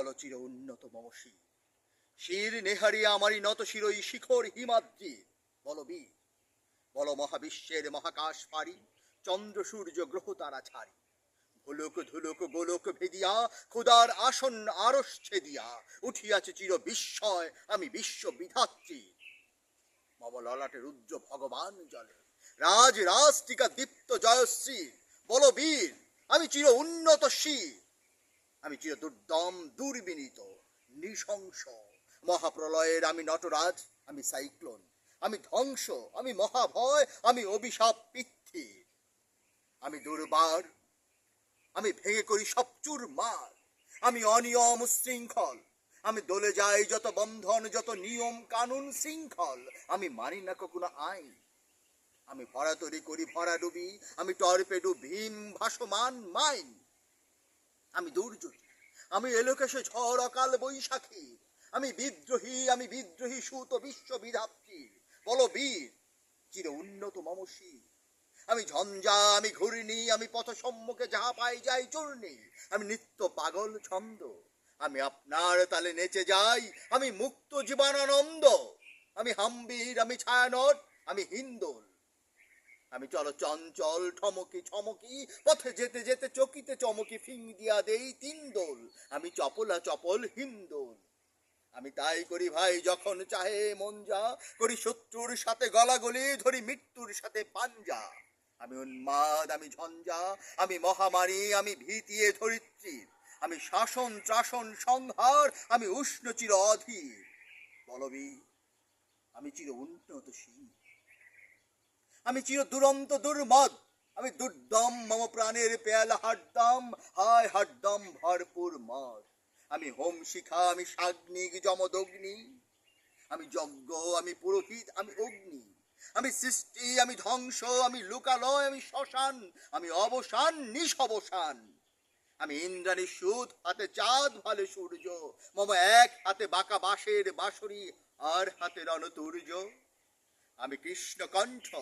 বল চির উন্নত মম শির নেহারি আমারই নত শিরই শিখর হিমাদ্রি। বল বীর, বল মহাবিশ্বের মহাকাশ পারি চন্দ্র সূর্য গ্রহ তারা ছাড়ি। ভুলুক ধুলুক গোলক ভেদিয়া খুদার আসন আরস ছেদিয়া, উঠিয়াছে চির বিস্ময়, আমি বিশ্ব বিধাত্রী। মম ললাটে রুদ্র ভগবান জলে, রাজ রাজটিকা দীপ্ত জয়শ্রী। বল বীর, আমি চির উন্নত শির। আমি চির দুর্দম দুর্বিনীত, নৃশংস। মহাপ্রলয়ের আমি নটরাজ, আমি সাইক্লোন। আমি ধ্বংস, আমি মহাভয়, আমি অভিশাপ পিথি আমি দুর্বার, আমি ভেঙে করি সব মার আমি অনিয়ম শৃঙ্খল আমি দলে যাই যত বন্ধন, যত নিয়ম কানুন শৃঙ্খল। আমি মানি না কখনো আইন। আমি ভরা তরি করি ভরা ডুবি, আমি টর্পেডো ভীম ভাসমান মাইন। আমি দুর্যোগী আমি এলোকেশে ঝড় অকাল বৈশাখী, আমি বিদ্রোহী আমি বিদ্রোহী সুত বিশ্ববিধাত্রী। বল বীর, চির উন্নত মমশী আমি ঝঞ্ঝা, আমি ঘূর্ণি, আমি পথ সম্মুখে যাহা পাই যাই চূর্ণি। আমি নিত্য পাগল ছন্দ, আমি আপনার তালে নেচে যাই, আমি মুক্ত জীবনানন্দ। আমি হাম্বির, আমি ছায়ানট, আমি হিন্দোল আমি চলো চঞ্চল, ঠমকি ছমকি পথে যেতে যেতে চকিতে চমকি ফিং দিয়া দেই তিন দোল। আমি চপলা, চপল, হিন্দোল। আমি তাই করি ভাই যখন চাহে মন যা করি শত্রুর সাথে গলাগলি, ধরি মৃত্যুর সাথে পাঞ্জা। আমি উন্মাদ, আমি ঝঞ্ঝা, আমি মহামারী, আমি ভীতিয়ে ধরিত্রীর। আমি শাসন, ত্রাসন, সংহার, আমি উষ্ণ চির অধীর। বলবি আমি চির উন্নত শীত। আমি চির দুরন্ত, দুর্মদ। আমি দুর্দম, মম প্রাণের পেয়ালা হাড্ডম হায় হাড্ডম ভরপুর মদ। আমি হোম শিখা, আমি সাগ্নিক, যমদগ্নি। আমি যজ্ঞ, আমি পুরোহিত, আমি অগ্নি। আমি সৃষ্টি, আমি ধ্বংস, আমি লোকালয়, আমি শ্মশান। আমি অবসান, নিঃসবসান। আমি ইন্দ্রাণী সুদ, হাতে চাঁদ ভালে সূর্য। মম এক হাতে বাঁকা বাঁশের বাঁশরি, আর হাতে রণতুর্য আমি কৃষ্ণ কণ্ঠ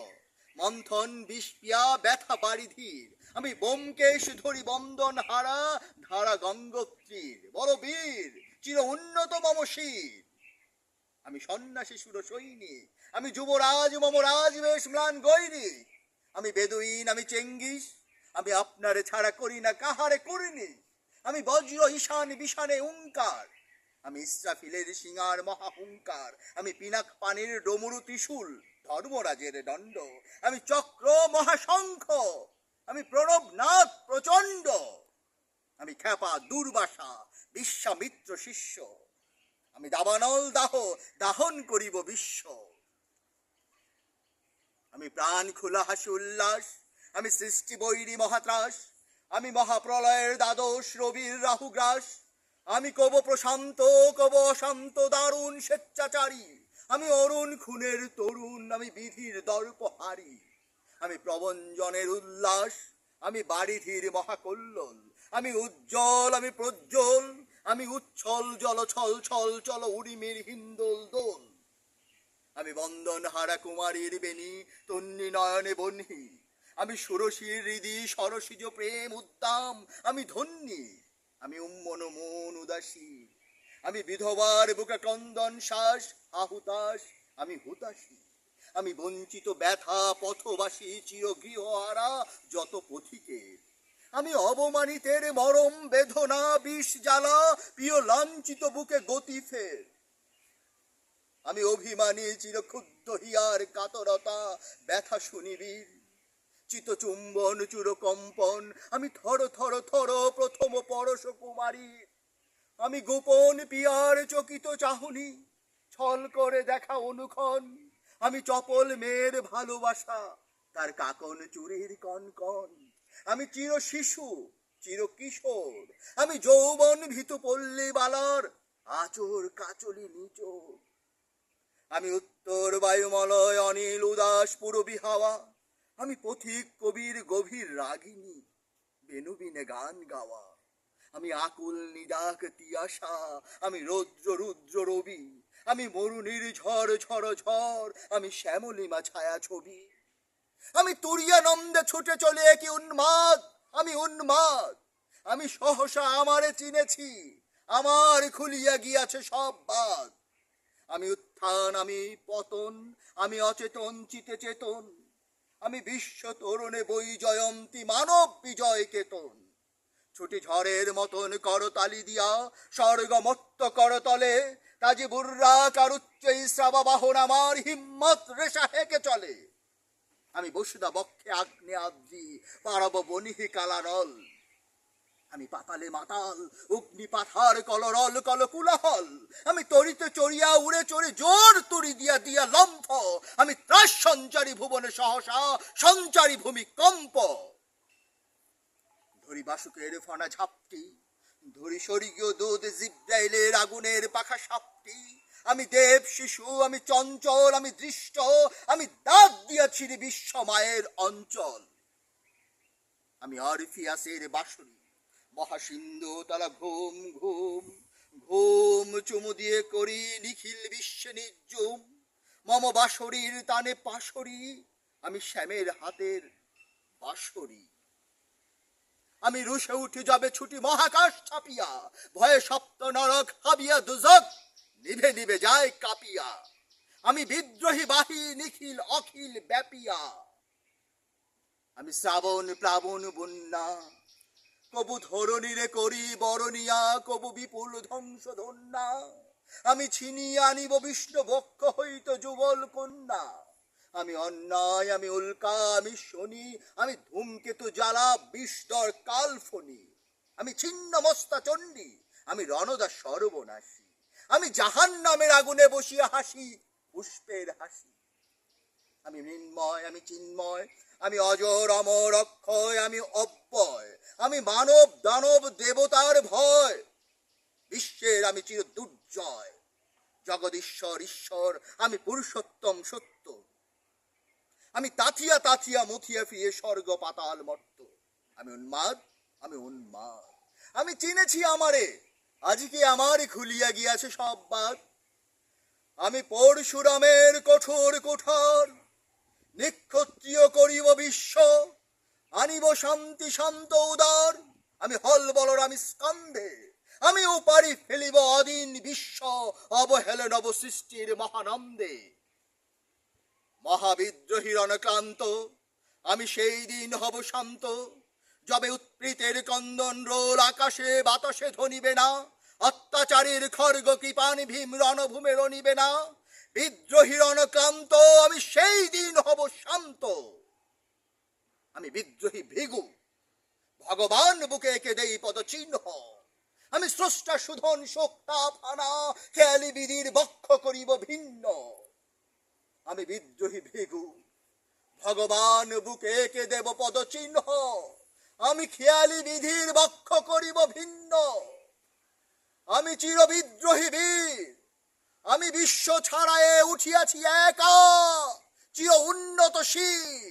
মন্থন বিষপিয়া ব্যথা বারিধির আমি বোমকেশ ধরি বন্দন হারা, ধারা গঙ্গোত্রীর। বড় বীর, চির উন্নত মম শির। আমি সন্ন্যাসী সুর সৈনিক, আমি যুবরাজ মম রাজবেশ ম্লান গৈরিক আমি বেদুইন, আমি চেঙ্গিস, আমি আপনারে ছাড়া করি না কাহারে করিনি আমি বজ্র ঈশান বিষানে উঙ্কার, আমি ইসরাফিলের সিঙার মহাহুঙ্কার আমি পিনাক পানির ডমরু ত্রিশূল ধর্মরাজের দণ্ড। আমি চক্র মহাশঙ্খ আমি প্রণব নাথ প্রচণ্ড। আমি খ্যাপা দুর্বাসা বিশ্বামিত্র শিষ্য। আমি দাবানল দাহ দাহন করিব বিশ্ব। আমি প্রাণ খোলা হাসি উল্লাস। আমি সৃষ্টি বৈরী মহাত্রাস। আমি মহাপ্রলয়ের দ্বাদশ রবির রাহুগ্রাস আমি কব প্রশান্ত, কব অশান্ত, দারুণ স্বেচ্ছাচারী। আমি অরুণ খুনের তরুণ, আমি বিধির দর্পহারি। আমি প্রবঞ্জনের উল্লাস, আমি বাড়িধির মহাকল্লোল। আমি উজ্জ্বল, আমি প্রজ্জ্বল, আমি উচ্ছল, জল ছল ছল, চল উড়িমির হিন্দোল দোল। আমি বন্দন হারা কুমারীর বেনি তন্নি নয়নে বহ্নি আমি সুরসীর হৃদি, সরসিজ প্রেম উদ্দাম আমি ধন্যী। আমি উম্মন, মন, উদাসী। আমি বিধবার বুকে ক্রন্দন শ্বাস আহুতাস আমি হুতাশী। আমি বঞ্চিত, ব্যথা, পথবাসী চির গৃহহারা যত পথিকের আমি অবমানিতের মরম বেদনা, বিষ জ্বালা, প্রিয় লাঞ্ছিত বুকে গতি ফের। আমি অভিমানী চির ক্ষুদ্ধ হিয়ার কাতরতা, ব্যথা শুনিবীর চিতচুম্বন চুর কম্পন আমি থর থর থর প্রথম পরশ কুমারী আমি গোপন পিয়ার চকিত চাহুনি, ছল করে দেখা অনুক্ষণ। আমি চপল মেয়ের ভালোবাসা, তার কাকন চুরির কনকন। আমি চির শিশু, চির কিশোর। আমি যৌবন ভীত পল্লী বালার, আচর কাচলি নিচোর। আমি উত্তর বায়ুমলয়, অনিল উদাস, পুরবী হাওয়া। আমি পথিক কবির গভীর রাগিনী বেনুবিনে গান গাওয়া। আমি আকুল নিদাক তিয়াসা, আমি রৌদ্র রুদ্র রবি, আমি মরুনির ঝড় ঝড় ঝড় আমি শ্যামলিমা ছায়া ছবি। আমি তুরিয়ানন্দে ছুটে চলে কি উন্মাদ, আমি উন্মাদ, আমি সহসা আমারে চিনেছি, আমার খুলিয়া গিয়াছে সব বাদ। আমি উত্থান, আমি পতন, আমি অচেতন, চিতে চেতন, আমি বিশ্ব তরুণে বই জয়ন্তী, মানব বিজয় কেতন। ছুটি ঝড়ের মতন করতালি দিয়া স্বর্গমত্ত করতলে তাজি বুর্রা কারুচ্চ ইসরাবা বাহন, আমার হিম্মত রেশা হেকে চলে। আমি বসুদা বক্ষে আগ্নে আদ্রি পারব বনিহি কালারল আমি পাতালে মাতাল, অগ্নি পাথার কলরল কল কুলাহল। আমি তরিতে চড়িয়া, উড়ে চড়ে জোর তরি দিয়া দিয়া লম্ফ। আমি ত্রাস সঞ্চারী ভুবনে সহসা, সঞ্চারী ভূমি কম্প। ধরি বাসুকের ফনা ঝাপটি, ধরি স্বর্গীয় দুধ জিব্রাইলের আগুনের পাখা সাপটি। আমি দেব শিশু, আমি চঞ্চল, আমি দৃষ্ট, আমি দাঁত দিয়াছি রে বিশ্ব মায়ের অঞ্চল। আমি অরফিয়াসের বাসুরি মহাসিন্ধু তারা ঘুম ঘুম ঘুম চুমু দিয়ে করি নিখিল বিশ্বে নির্জুম। মম বাসরির তানে পাশরি, আমি শ্যামের হাতের বাসরি আমি রুশে উঠি যাবে ছুটি মহাকাশ ছাপিয়া। ভয়ে সপ্ত নরক হাবিয়া দুজক নিভে নিভে যায় কাপিয়া। আমি বিদ্রোহী বাহি, নিখিল, অখিল ব্যাপিয়া। আমি শ্রাবণ, প্লাবন, বন্যা। কবু ধরণীরে করি, বরণিয়া, কবু বিপুল ধ্বংস ধন্যা আমি ছিনিয়ে আনিব বিষ্ণু বক্ষ হইত যুগল কন্যা। আমি অন্যায়, আমি উল্কা, আমি শনি, আমি ধূমকেতু জ্বালা বিষ্ণর কালফনি আমি ছিন্ন মস্তা চণ্ডী, আমি রণদা সর্বনাশী। আমি জাহান নামের আগুনে বসিয়া হাসি, পুষ্পের হাসি। আমি মৃন্ময়, আমি চিন্ময়, আমি অজর, অমর অক্ষয়, আমি অব্যয়। আমি মানব, দানব, দেবতার ভয়। বিশ্বের আমি চির দুর্জয় জগদীশ্বর, ঈশ্বর, আমি পুরুষোত্তম সত্য। আমি তাথিয়া তাথিয়া মুথিয়া ফিরে স্বর্গ পাতাল মর্ত আমি উন্মাদ আমি উন্মাদ। আমি চিনেছি আমারে। আজকে আমারই খুলিয়া গিয়াছে সব বাদ? আমি পরশুরামের কঠোর কোঠার। নিক্ষত্রিয় করিব বিশ্ব। আনিব শান্তি, শান্ত, উদার। আমি হল বলর, আমি স্কন্ধে। আমি উপারি ফেলিব অদিন বিশ্ব। অবহেল নব সৃষ্টির মহানন্দে। মহাবিদ্রোহীর অনক্লান্ত আমি সেই দিন হব শান্ত। যবে উৎপীতের কন্দন রোল আকাশে, বাতাসে ধনিবে না। অত্যাচারীর খর্গ কৃপান ভীম রণভূমে রণিবে না। বিদ্রোহীর অনক্লান্ত আমি সেই দিন হব শান্ত। আমি বিদ্রোহী ভিগু, ভগবান বুকে এঁকে দেই পদচিহ্ন। আমি স্রষ্টা সুধন শোক্তা ফানা খেয়ালি বিধির বক্ষ করিব ভিন্ন। আমি বিদ্রোহী ভিগু। ভগবান বুকে কে দেব পদচিহ্ন। আমি খেয়ালি বিধির বক্ষ করিব ভিন্ন। আমি চির বিদ্রোহী বীর। আমি বিশ্ব ছাড়ায়ে উঠিয়াছি একা। চির উন্নত শির